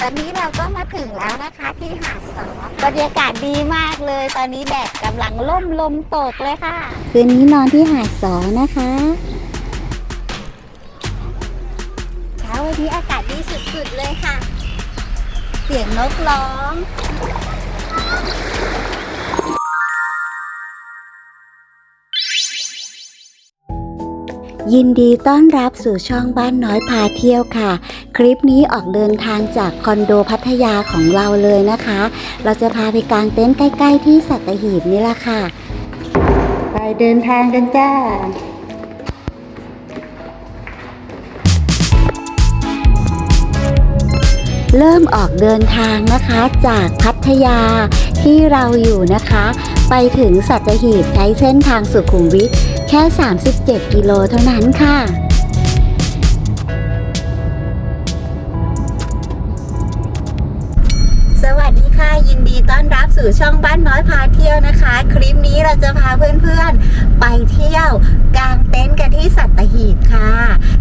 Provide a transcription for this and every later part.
ตอนนี้เราก็มาถึงแล้วนะคะที่หาดสอบรรยากาศดีมากเลย ตอนนี้แดดกำลังล่มลมตกเลยค่ะ คืนนี้นอนที่หาดสอนะคะ เช้าวันนี้อากาศดีสุดๆเลยค่ะ เสียงนกร้อง ยินดีต้อนรับสู่ช่องบ้านน้อยพาเที่ยวค่ะ คลิปนี้ออกเดินทางจากคอนโดพัทยาของเราเลยนะคะ เราจะพาไปกางเต็นท์ใกล้ ๆ ที่สัตหีบนี่ละค่ะ ไปเดินทางกันจ้าเริ่มออกเดินทางนะคะจากพัทยาที่เราอยู่นะคะ ไปถึงสัตหีบใช้เส้นทางสุขุมวิท แค่ 37 กิโลเท่านั้นค่ะสวัสดีค่ะยินดีต้อนรับสู่ช่องบ้านน้อยพาเที่ยวนะคะ คลิปนี้เราจะพาเพื่อนๆ ไปเที่ยวกางเต็นท์กันที่สัตหีบค่ะ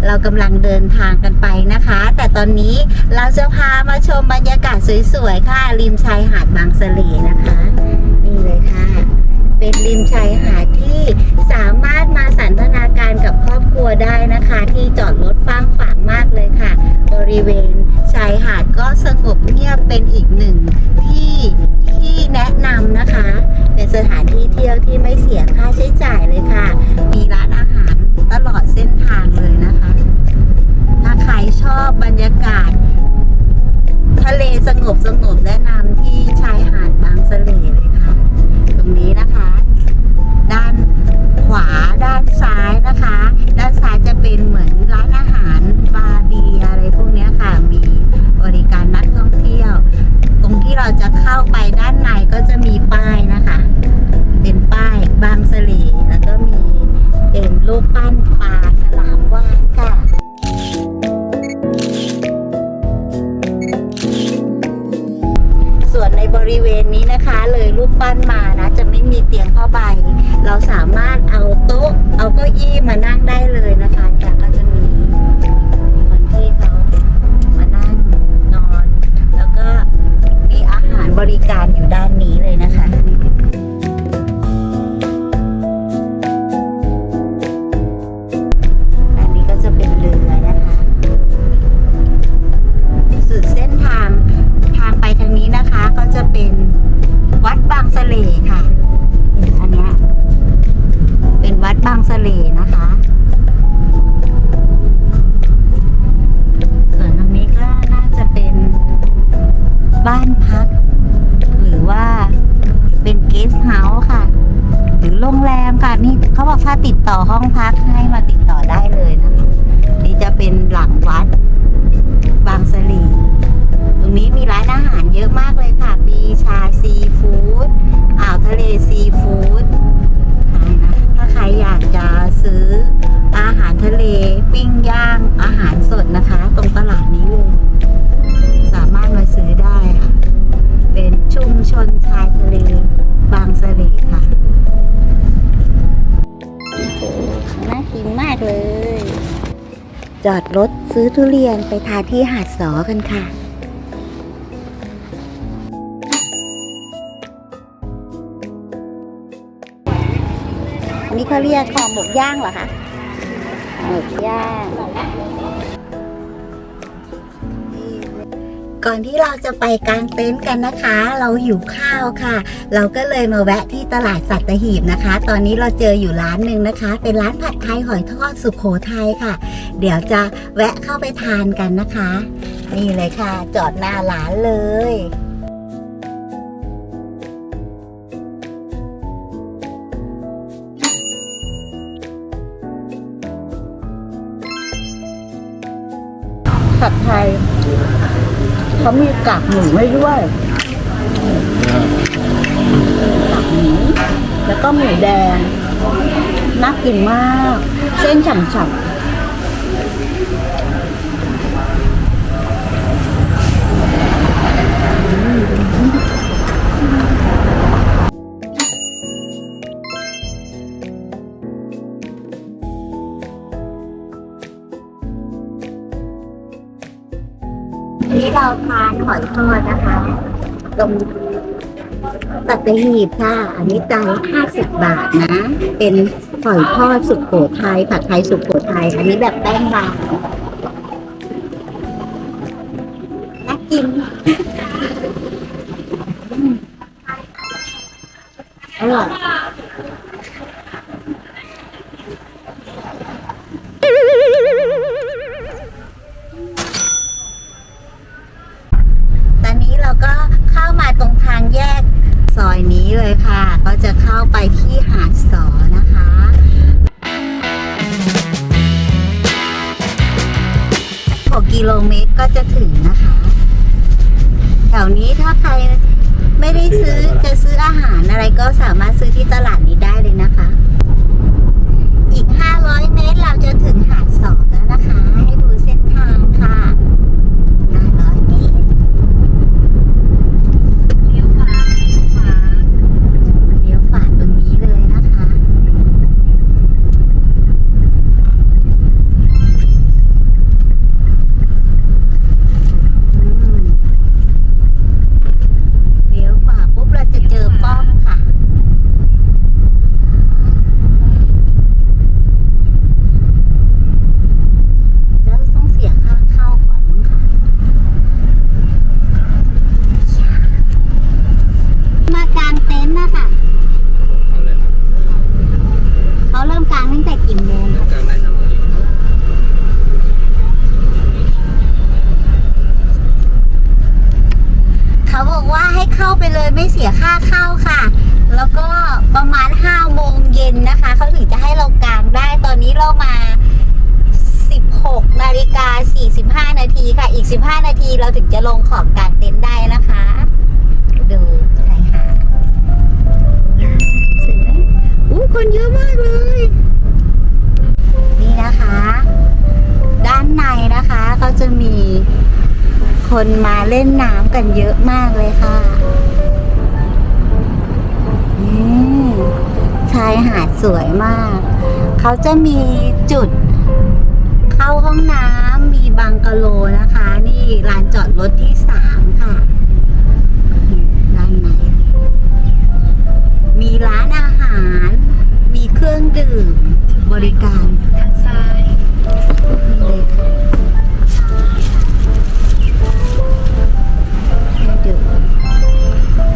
เรากำลังเดินทางกันไปนะคะ แต่ตอนนี้เราจะพามาชมบรรยากาศสวยๆ ค่ะ ริมชายหาดบางสะเลนะคะ นี่เลยค่ะ เป็นริมชายหาดที่ ริเวณชายหาดก็สงบเงียบเป็นอีกหนึ่งที่ที่แนะนำนะคะ เป็นสถานที่เที่ยวที่ไม่เสียค่าใช้จ่ายเลยค่ะ มีร้านอาหารตลอดเส้นทางเลยนะคะ ถ้าใครชอบบรรยากาศ ทะเลสงบสงบแนะนำที่ชายหาดบางสะเลเลยค่ะ ตรงนี้นะคะ ด้านขวาด้านซ้ายนะคะ ด้านซ้ายจะเป็นเหมือนร้านอาหารบาร์เบี ค่ะ มีบริการนักท่องเที่ยว ตรงที่เราจะเข้าไปด้านในก็จะมี ติดต่อห้องพักให้มาติดต่อได้เลยนะคะนี่จะเป็นหลังวัด บางสลี ตรงนี้มีร้านอาหารเยอะมากเลยค่ะ ปีชาซีฟู้ดอ่าวทะเลซีฟู้ดนะถ้าใครอยากจะซื้ออาหารทะเลปิ้งย่าง จอดรถซื้อทุเรียนไปทานที่หาดสอกันค่ะ อันนี้เขาเรียกห่อหมกย่างเหรอคะหมกย่าง ก่อนที่เราจะไปกางเต็นท์กันนะคะ เราหิวข้าวค่ะ เราก็เลยมาแวะที่ตลาดสัตหีบนะคะ ตอนนี้เราเจออยู่ร้านหนึ่งนะคะ เป็นร้านผัดไทยหอยทอดสุขโขทัยค่ะ เดี๋ยวจะแวะเข้าไปทานกันนะคะ นี่เลยค่ะ จอดหน้าร้านเลยผัดไทย เขามีกากหมูให้ด้วยกากหมูแล้วก็หมูแดงน่ากินมาก เส้นฉ่ำๆ ทานหอยทอดนะคะ ตรงตัตหีบค่ะ อันนี้จานละห้าสิบบาทนะ เป็นหอยทอดสุโขทัยผัดไทยสุโขทัยอันนี้แบบแป้งบาง เราก็เข้ามาตรงทางแยกซอยนี้เลยค่ะ ก็จะเข้าไปที่หาดสอนะคะ6กิโลเมตรก็จะถึงนะคะ แถวนี้ถ้าใครไม่ได้ซื้อจะซื้ออาหารอะไรก็สามารถซื้อที่ตลาดนี้ได้เลยนะคะ อีก 500 เมตรเราจะถึงหาดสอแล้วนะคะ ให้ดูเส้นทางค่ะ 500 เมตร เลี้ยวขวาเลี้ยวขวาตรงนี้เลยนะคะ อืมเลี้ยวขวาปุ๊บเราจะเจอป้อมค่ะ แล้วต้องเสียค่าเข้าก่อนมั้งคะ มากางเต็นท์นะคะ เอาเลยครับ เขาเริ่มกางตั้งแต่กี่โมง เริ่มกลางได้ครับ เขาบอกว่าให้เข้าไปเลยไม่เสียค่าเข้าค่ะ แล้วก็ประมาณ5โมงเย็นนะคะ เขาถึงจะให้เรากางได้ ตอนนี้เรามา 16นาฬิกา45 นาทีค่ะ อีก 15 นาทีเราถึงจะลงขอบกางเต็นท์ได้นะคะ ดูชายหาดสวยไหมอู้คนเยอะมากเลย นี่นะคะ ด้านในนะคะเขาจะมีคนมาเล่นน้ำกันเยอะมากเลยค่ะอืมชายหาดสวยมาก เขาจะมีจุดเข้าห้องน้ำ บังกะโลนะคะ นี่ลานจอดรถที่สามค่ะด้านในมีร้านอาหาร มีเครื่องดื่ม บริการทางซ้ายนี่เลยค่ะ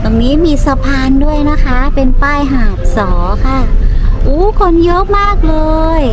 ตรงนี้มีสะพานด้วยนะคะ เป็นป้ายหาดสอค่ะ อู้คนเยอะมากเลย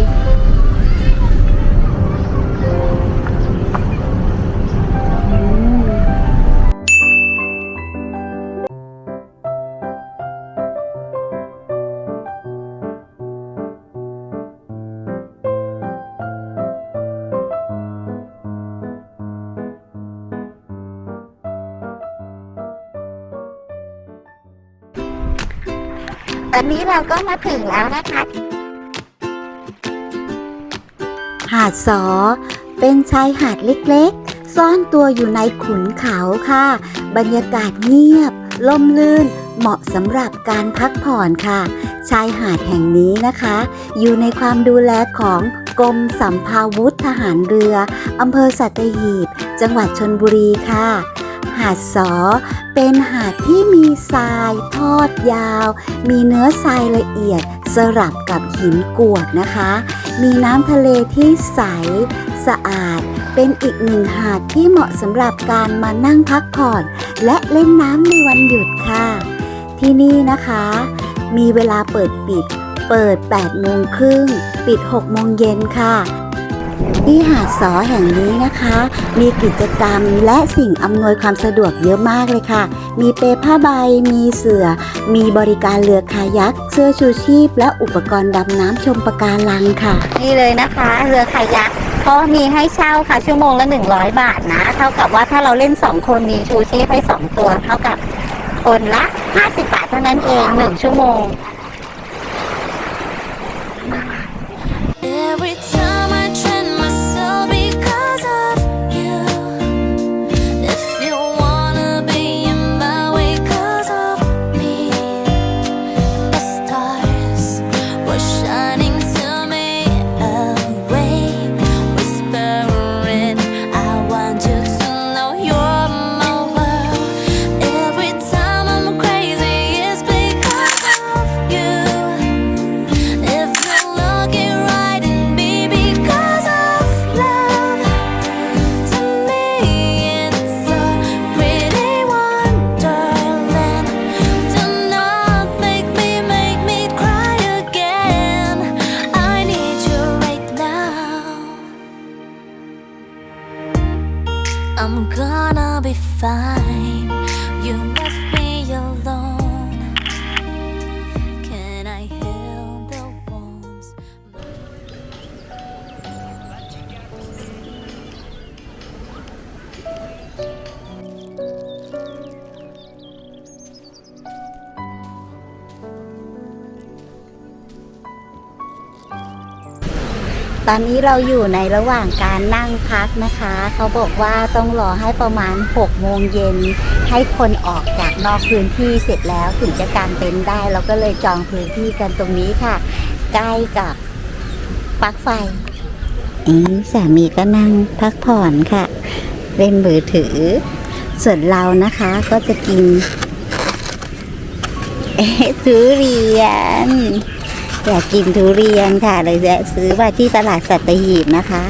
ตอนนี้เราก็มาถึงแล้วนะคะ หาดสอ เป็นชายหาดเล็กๆ ซ่อนตัวอยู่ในขุนเขาค่ะ บรรยากาศเงียบ ลมลื่น เหมาะสำหรับการพักผ่อนค่ะ ชายหาดแห่งนี้นะคะ อยู่ในความดูแลของกรมสัมภาวุธทหารเรือ อำเภอสัตหีบ จังหวัดชนบุรีค่ะ หาดสอ เป็นหาดที่มีทรายทอดยาว มีเนื้อทรายละเอียดสลับกับหินกรวดนะคะ มีน้ำทะเลที่ใสสะอาด เป็นอีกหนึ่งหาดที่เหมาะสำหรับการมานั่งพักผ่อน และเล่นน้ำในวันหยุดค่ะ ที่นี่นะคะ มีเวลาเปิดปิด เปิด 8 โมงครึ่ง ปิด 6 โมงเย็นค่ะ ที่หาดสอแห่งนี้นะคะ มีกิจกรรมและสิ่งอำนวยความสะดวกเยอะมากเลยค่ะ มีเปผ้าใบ มีเสือ มีบริการเรือคายัก เสื้อชูชีพ และอุปกรณ์ดำน้ำชมปะการังค่ะ นี่เลยนะคะ เรือคายักก็มีให้เช่าค่ะชั่วโมงละ 100 บาทนะ เท่ากับว่าถ้าเราเล่น 2 คนมีชูชีพให้ 2 ตัว เท่ากับคนละ 50 บาทเท่านั้นเอง 1 ชั่วโมง Every time fine. ตอนนี้เราอยู่ในระหว่างการนั่งพักนะคะ เขาบอกว่าต้องรอให้ประมาณ 6 โมงเย็น ให้คนออกจากนอกพื้นที่เสร็จแล้วถึงจะกางเต็นท์ได้ เราก็เลยจองพื้นที่กันตรงนี้ค่ะ ใกล้กับปลั๊กไฟอืสามีก็นั่งพักผ่อนค่ะ เล่นมือถือ ส่วนเรานะคะก็จะกินเอ๊ะทุเรียน อยากกินทุเรียนค่ะเลยแวะซื้อมาที่ตลาดสัตหีบนะคะ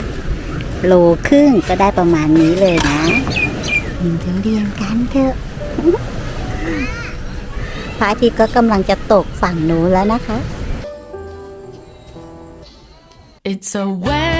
โลครึ่งก็ได้ประมาณนี้เลยนะกินทุเรียนกันเถอะพระอาทิตย์ก็กำลังจะตกฝั่งนู้นแล้วนะคะ It's a way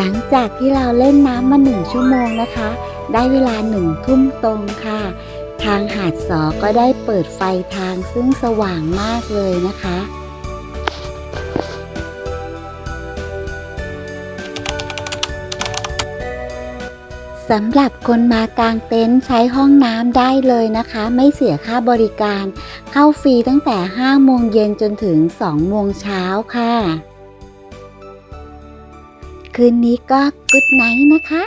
หลังจากที่เราเล่นน้ำมาหนึ่งชั่วโมงนะคะ ได้เวลาหนึ่งทุ่มตรงค่ะ ทางหาดสอก็ได้เปิดไฟทางซึ่งสว่างมากเลยนะคะสำหรับคนมากางเต็นท์ใช้ห้องน้ำได้เลยนะคะ ไม่เสียค่าบริการ เข้าฟรีตั้งแต่ 5 โมงเย็นจนถึง 2 โมงเช้าค่ะ คืนนี้ก็กุดไนท์นะคะ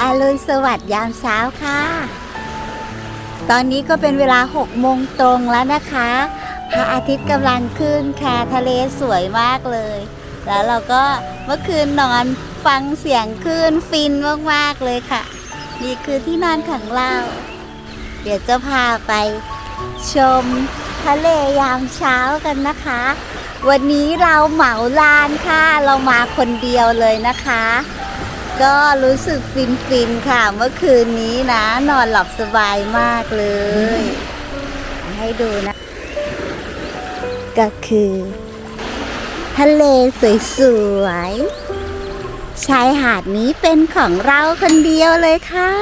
อาลุณสวัสดิ์ยามเช้าค่ะ ตอนนี้ก็เป็นเวลา6โมงตรงแล้วนะคะ พระอาทิตย์กำลังขึ้นค่ะทะเลสวยมากเลย แล้วเราก็เมื่อคืนนอนฟังเสียงคลื่นฟินมากๆเลยค่ะ นี่คือที่นอนของเรา เดี๋ยวจะพาไปชมทะเลยามเช้ากันนะคะ วันนี้เราเหมาลานค่ะ เรามาคนเดียวเลยนะคะ ก็รู้สึกฟินฟินๆค่ะ เมื่อคืนนี้นะ นอนหลับสบายมากเลย ให้ดูนะ ก็คือ ทะเลสวยๆ ชายหาดนี้เป็นของเราคนเดียวเลยค่ะ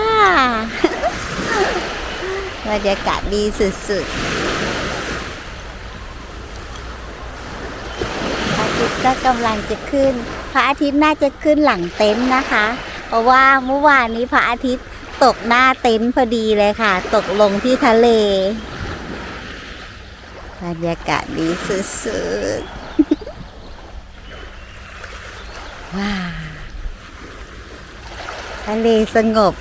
บรรยากาศดีสุดๆพระอาทิตย์ก็กำลังจะขึ้น พระอาทิตย์น่าจะขึ้นหลังเต็นท์นะคะ เพราะว่าเมื่อวานนี้พระอาทิตย์ตกหน้าเต็นท์พอดีเลยค่ะ ตกลงที่ทะเล บรรยากาศดีสุดๆ ว้าวทะเลสงบ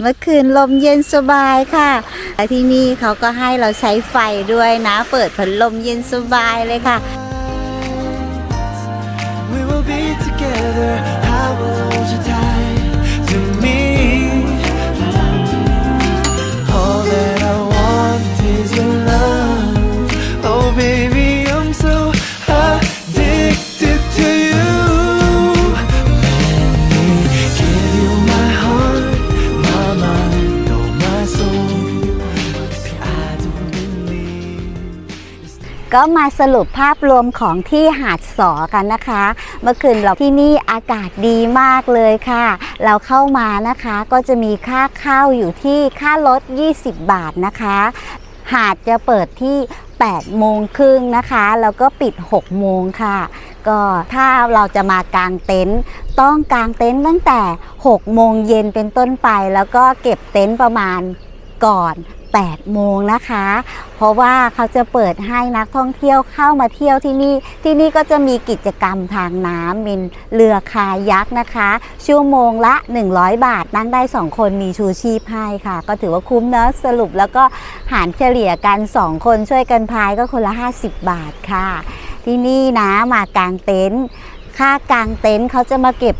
เมื่อคืนลมเย็นสบายค่ะและที่นี่เขาก็ให้เราใช้ไฟด้วยนะ เปิดพัดลมเย็นสบายเลยค่ะ We will be together. ก็มาสรุปภาพรวมของที่หาดสอกันนะคะ เมื่อคืนเราที่นี่อากาศดีมากเลยค่ะ เราเข้ามานะคะก็จะมีค่าเข้าอยู่ที่ค่ารถ 20 บาทนะคะ หาดจะเปิดที่ 8 โมงครึ่งนะคะ แล้วก็ปิด 6 โมงค่ะ ก็ถ้าเราจะมากางเต็นท์ต้องกางเต็นท์ตั้งแต่ 6 โมงเย็นเป็นต้นไป แล้วก็เก็บเต็นท์ประมาณก่อน 8 โมงนะคะ เพราะว่าเขาจะเปิดให้นักท่องเที่ยวเข้ามาเที่ยวที่นี่ ที่นี่ก็จะมีกิจกรรมทางน้ำเป็นเรือคายักนะคะ ชั่วโมงละ 100 บาทนั่งได้ 2 คนมีชูชีพให้ค่ะ ก็ถือว่าคุ้มเนอะสรุปแล้วก็หารเฉลี่ยกัน 2 คนช่วยกันพายก็คนละ 50 บาทค่ะ ที่นี่นะมากางเต็นท์ค่ากางเต็นท์เขาจะมาเก็บ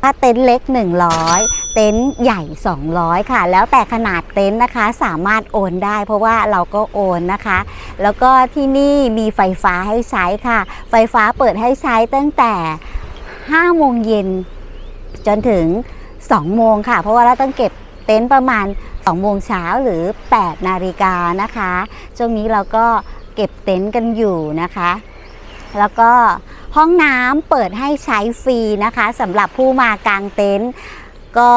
ถ้าเต็นท์เล็ก 100 เต็นท์ใหญ่ 200 ค่ะ แล้วแต่ขนาดเต็นท์นะคะสามารถโอนได้ เพราะว่าเราก็โอนนะคะ แล้วก็ที่นี่มีไฟฟ้าให้ใช้ค่ะ ไฟฟ้าเปิดให้ใช้ตั้งแต่ 5 โมงเย็นจนถึง 2 โมงค่ะ เพราะว่าเราต้องเก็บเต็นท์ประมาณ 2 โมงเช้าหรือ 8 นาฬิกานะคะช่วงนี้เราก็เก็บเต็นท์กันอยู่นะคะ แล้วก็ห้องน้ำเปิดให้ใช้ฟรีนะคะสำหรับผู้มากางเต็นท์ ก็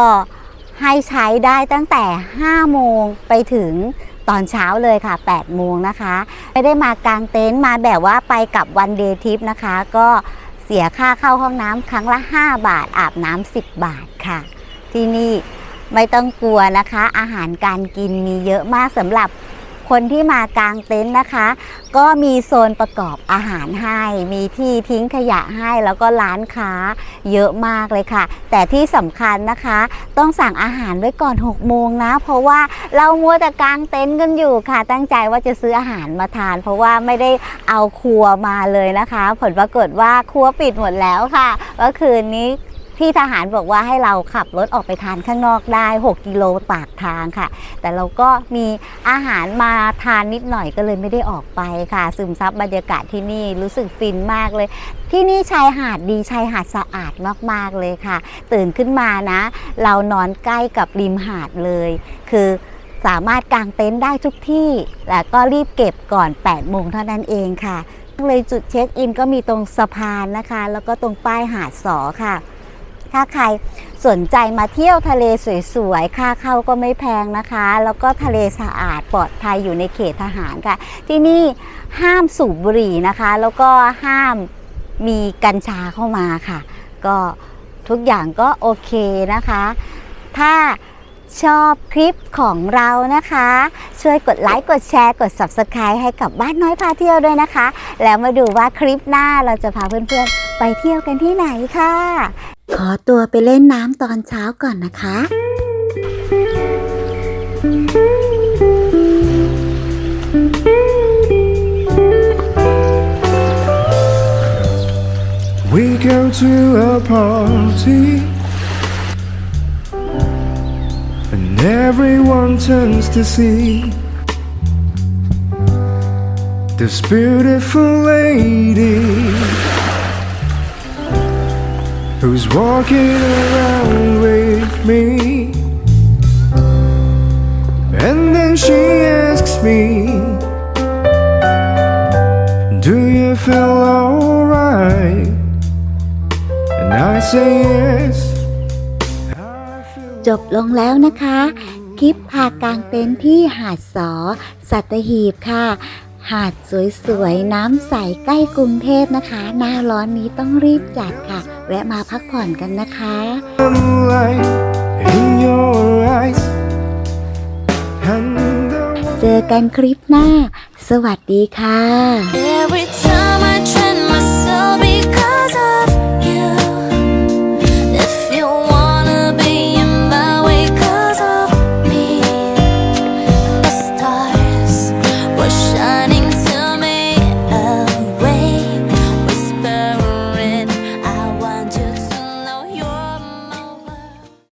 ให้ใช้ได้ตั้งแต่ 5 โมงไปถึงตอนเช้าเลยค่ะ 8 โมงนะคะ ไม่ได้มากางเต็นท์มาแบบว่าไปกับวันเดย์ทิปนะคะ ก็เสียค่าเข้าห้องน้ำครั้งละ 5 บาท อาบน้ำ10 บาทค่ะ ที่นี่ไม่ต้องกลัวนะคะ อาหารการกินมีเยอะมากสำหรับ คนที่มากางเต็นท์นะคะ ก็มีโซนประกอบอาหารให้ มีที่ทิ้งขยะให้แล้วก็ร้านค้าเยอะมากเลยค่ะ แต่ที่สำคัญนะคะ ต้องสั่งอาหารไว้ก่อน 6 โมงนะ เพราะว่าเรามัวแต่กางเต็นท์กันอยู่ค่ะ ตั้งใจว่าจะซื้ออาหารมาทาน เพราะว่าไม่ได้เอาครัวมาเลยนะคะ ผลปรากฏว่าครัวปิดหมดแล้วค่ะเมื่อคืนนี้ พี่ทหารบอกว่าให้เราขับรถออกไปทานข้างนอกได้ 6 กิโลปากทางค่ะ แต่เราก็มีอาหารมาทานนิดหน่อยก็เลยไม่ได้ออกไปค่ะ ซึมซับบรรยากาศที่นี่รู้สึกฟินมากเลย ที่นี่ชายหาดดีชายหาดสะอาดมากๆเลยค่ะ ตื่นขึ้นมานะ เรานอนใกล้กับริมหาดเลย คือสามารถกางเต็นท์ได้ทุกที่ แล้วก็รีบเก็บก่อน 8 โมงเท่านั้นเองค่ะเลยจุดเช็คอินก็มีตรงสะพานนะคะ แล้วก็ตรงป้ายหาดสอค่ะ ถ้าใครสนใจมาเที่ยวทะเลสวยๆ ค่าเข้าก็ไม่แพงนะคะ แล้วก็ทะเลสะอาดปลอดภัยอยู่ในเขตทหารค่ะ ที่นี่ห้ามสูบบุหรี่นะคะ แล้วก็ห้ามมีกัญชาเข้ามาค่ะ ก็ทุกอย่างก็โอเคนะคะ ถ้า ชอบคลิปของเรานะคะ ช่วยกดไลค์กดแชร์กด Subscribe ให้กับบ้านน้อยพาเที่ยวด้วยนะคะ แล้วมาดูว่าคลิปหน้าเราจะพาเพื่อนๆ ไปเที่ยวกันที่ไหนค่ะ ขอตัวไปเล่นน้ำตอนเช้าก่อนนะคะ We go to a party everyone turns to see This beautiful lady Who's walking around with me And then she asks me Do you feel alright? And I say yes. I feel จบลงแล้วนะคะ คลิปพากางเต็นท์ที่หาดสอ สัตหีบค่ะ หาดสวยๆ น้ำใสใกล้กรุงเทพนะคะ หน้าร้อนนี้ต้องรีบจัดค่ะ แวะมาพักผ่อนกันนะคะ light in your eyes. And the เจอกันคลิปหน้า สวัสดีค่ะ Every time I